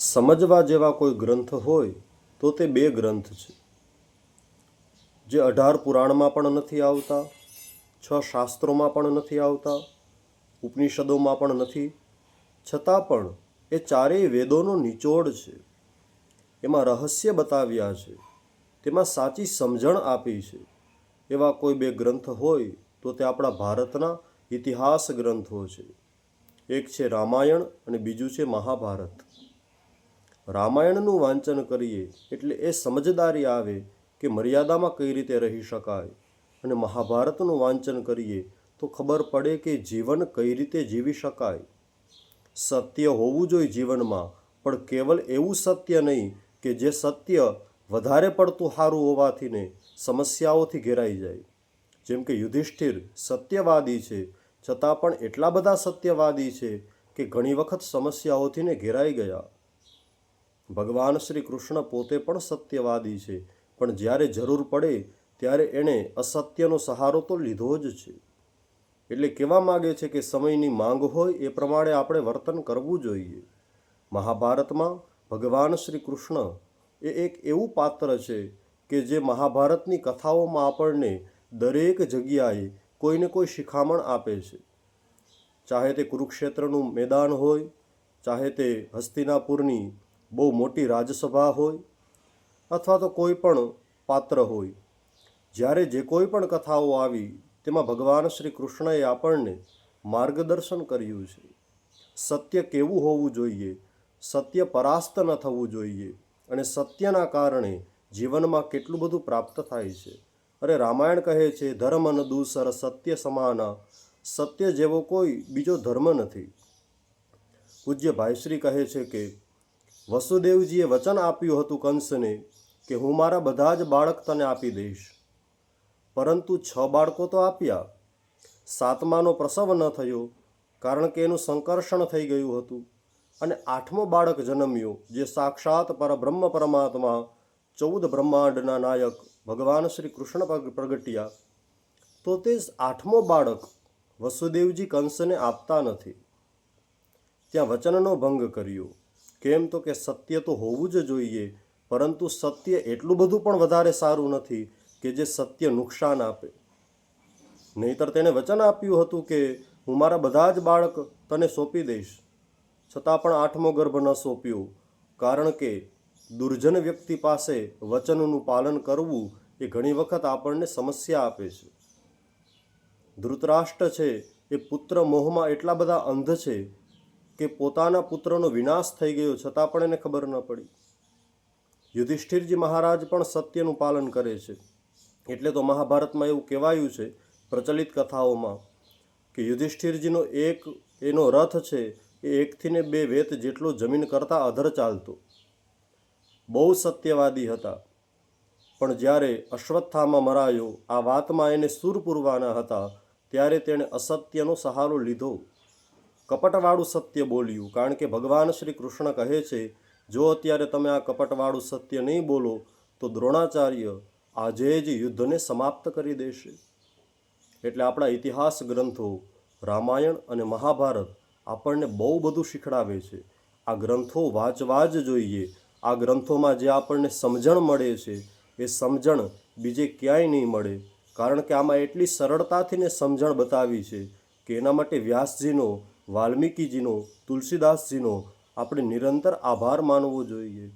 સમજવા જેવા કોઈ ગ્રંથ હોય તો તે બે ગ્રંથ છે. જે અઢાર પુરાણમાં પણ નથી આવતા, છ શાસ્ત્રોમાં પણ નથી આવતા, ઉપનિષદોમાં પણ નથી, છતાં પણ એ ચારેય વેદોનો નિચોડ છે. એમાં રહસ્ય બતાવ્યા છે. તેમાં સાચી સમજણ આપી છે. એવા કોઈ બે ગ્રંથ હોય તો તે આપણા ભારતના ઇતિહાસ ગ્રંથો છે. એક છે રામાયણ અને બીજું છે મહાભારત. રામાયણનું વાંચન કરીએ એટલે એ સમજદારી આવે કે મર્યાદામાં કઈ રીતે રહી શકાય. અને મહાભારતનું વાંચન કરીએ તો ખબર પડે કે જીવન કઈ રીતે જીવી શકાય. સત્ય હોવું જોઈએ જીવનમાં, પણ કેવલ એવું સત્ય નહીં કે જે સત્ય વધારે પડતું સારું હોવાથી ને સમસ્યાઓથી ઘેરાઈ જાય. જેમ કે યુધિષ્ઠિર સત્યવાદી છે, છતાં પણ એટલા બધા સત્યવાદી છે કે ઘણી વખત સમસ્યાઓથી ને ઘેરાઈ ગયા. ભગવાન શ્રી કૃષ્ણ પોતે પણ સત્યવાદી છે, પણ જ્યારે જરૂર પડે ત્યારે એણે અસત્યનો સહારો તો લીધો જ છે. એટલે કહેવા માગે છે કે સમયની માંગ હોય એ પ્રમાણે આપણે વર્તન કરવું જોઈએ. મહાભારતમાં ભગવાન શ્રી કૃષ્ણ એ એક એવું પાત્ર છે કે જે મહાભારતની કથાઓમાં આપણને દરેક જગ્યાએ કોઈને કોઈ શિખામણ આપે છે. ચાહે તે કુરુક્ષેત્રનું મેદાન હોય, ચાહે તે હસ્તિનાપુરની બહુ મોટી રાજસભા હોય અથવા તો કોઈ પણ પાત્ર હોય, જ્યારે જે કોઈ પણ કથાઓ આવી, તેમાં ભગવાન શ્રી કૃષ્ણએ આપણને માર્ગદર્શન કર્યું છે. સત્ય કેવું હોવું જોઈએ? સત્ય પરાસ્ત ન થવું જોઈએ અને સત્યના કારણે જીવનમાં કેટલું બધું પ્રાપ્ત થાય છે. અરે રામાયણ કહે છે, ધર્મ ન દૂસર, સત્ય સમાના, સત્ય જેવો કોઈ બીજો ધર્મ નથી. પૂજ્ય ભાઈશ્રી કહે છે કે વસુદેવજીએ વચન આપ્યું હતું કંસને કે હું મારા બધા જ બાળક તને આપી દઈશ. પરંતુ છ બાળકો તો આપ્યા. સાતમાનો પ્રસવ ન થયો, કારણ કે એનું સંકર્ષણ થઈ ગયું હતું. અને આઠમો બાળક જન્મ્યો, જે સાક્ષાત પરબ્રહ્મ પરમાત્મા, ચૌદ બ્રહ્માંડના નાયક ભગવાન શ્રી કૃષ્ણ પ્રગ- પ્રગટ્યા. તો તે આઠમો બાળક વસુદેવજી કંસને આપતા નથી. ત્યાં વચનનો ભંગ કર્યો. કેમ તો કે સત્ય તો હોવું જ જોઈએ, પરંતુ સત્ય એટલું બધું પણ વધારે સારું નથી કે જે સત્ય નુકસાન આપે. નહીતર તેણે વચન આપ્યું હતું કે, હું મારા બધા જ બાળક તને સોંપી દઈશ. છતાં પણ આઠમો ગર્ભ ન સોંપ્યો, કારણ કે દુર્જન વ્યક્તિ પાસે વચનનું પાલન કરવું એ ઘણી વખત આપણને સમસ્યા આપે છે. ધૃતરાષ્ટ્ર છે એ પુત્ર મોહમાં એટલા બધા અંધ છે કે પોતાના પુત્રનો વિનાશ થઈ ગયો છતાં પણ એને ખબર ન પડી. યુધિષ્ઠિરજી મહારાજ પણ સત્યનું પાલન કરે છે. એટલે તો મહાભારતમાં એવું કહેવાયું છે, પ્રચલિત કથાઓમાં, કે યુધિષ્ઠિરજીનો એક, એનો રથ છે, એ એકથી ને બે વેત જેટલો જમીન કરતાં અધર ચાલતો. બહુ સત્યવાદી હતા. પણ જ્યારે અશ્વત્થામાં મરાયો, આ વાતમાં એને સૂર પૂરવાના હતા, ત્યારે તેણે અસત્યનો સહારો લીધો. કપટવાળું સત્ય બોલ્યું. કારણ કે ભગવાન શ્રી કૃષ્ણ કહે છે, જો અત્યારે તમે આ કપટવાળું સત્ય નહીં બોલો, તો દ્રોણાચાર્ય આજે જ યુદ્ધને સમાપ્ત કરી દેશે. એટલે આપણા ઇતિહાસ ગ્રંથો, રામાયણ અને મહાભારત આપણને બહુ બધું શીખડાવે છે. આ ગ્રંથો વાંચવા જ જોઈએ. આ ગ્રંથોમાં જે આપણને સમજણ મળે છે, એ સમજણ બીજે ક્યાંય નહીં મળે. કારણ કે આમાં એટલી સરળતાથી ને સમજણ બતાવી છે કે એના માટે વ્યાસજીનો વાલ્મીકીજીનો તુલસીદાસજીનો આપણે નિરંતર આભાર માનવો જોઈએ.